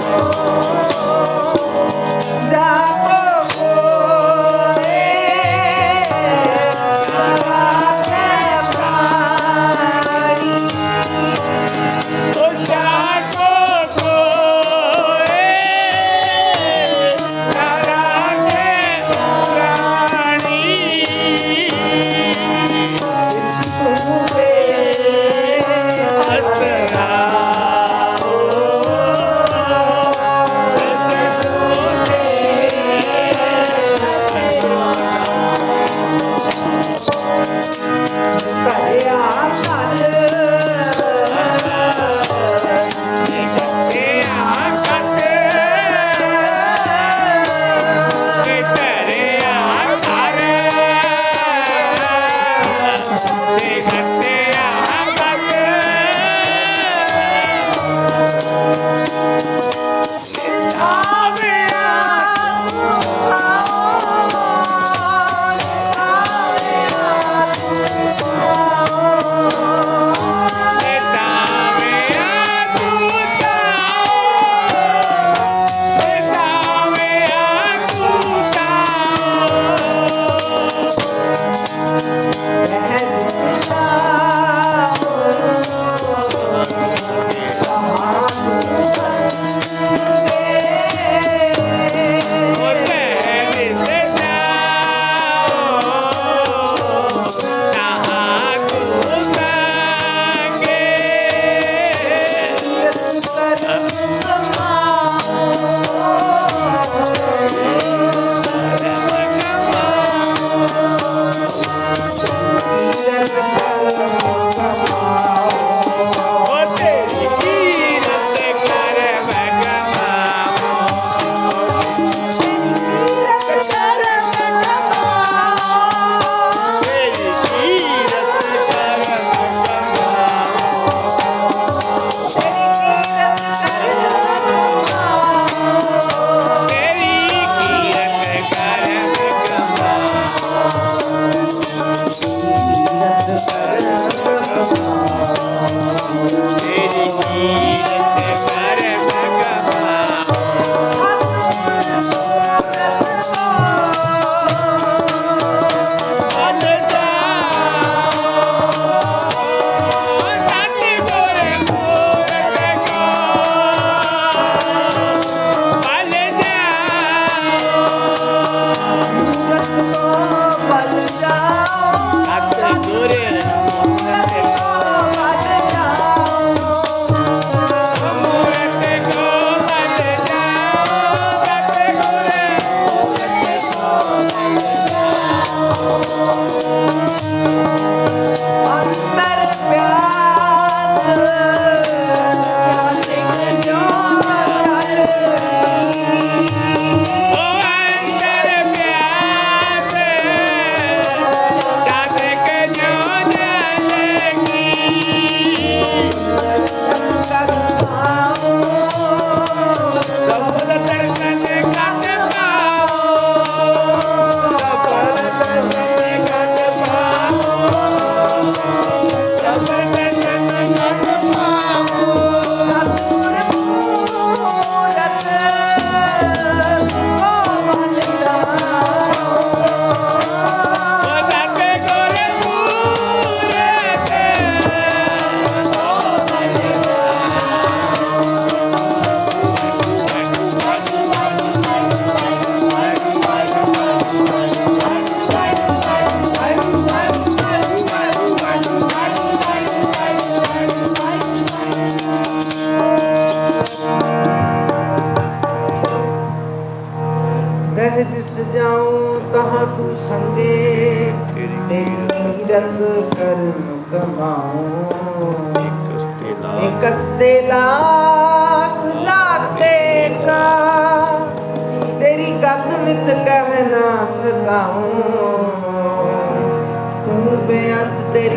oh,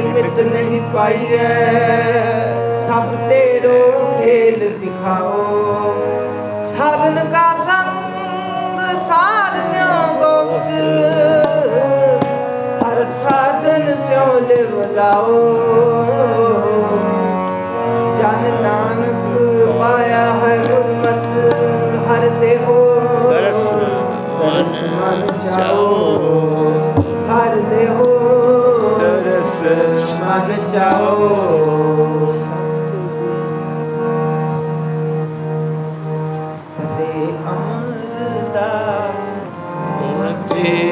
ਮਿਤ ਨਹੀਂ ਪਾਈਐ। ਸਭ ਤੇਰੋ ਖੇਲ ਦਿਖਾਓ। ਸਾਧਨ ਕਾ ਸੰਗ ਸਾਧ ਸਿਓ ਗੋਸ਼ਟ। ਹਰ ਸਾਧਨ ਸਿਓ ਲਿਵ ਲਾਓ। ਜਨ ਨਾਨਕ ਪਾਇਆ ਹੈ ਗੁਰਮਤ ਹਰ ਤੇ ਹੋ ਮਨ ਚਾਓ। ਦਰਸ ਮਨ ਚਾਓ ਸਤਿ ਅਮਰਦਾਸ ਗੁਣ ਤੇ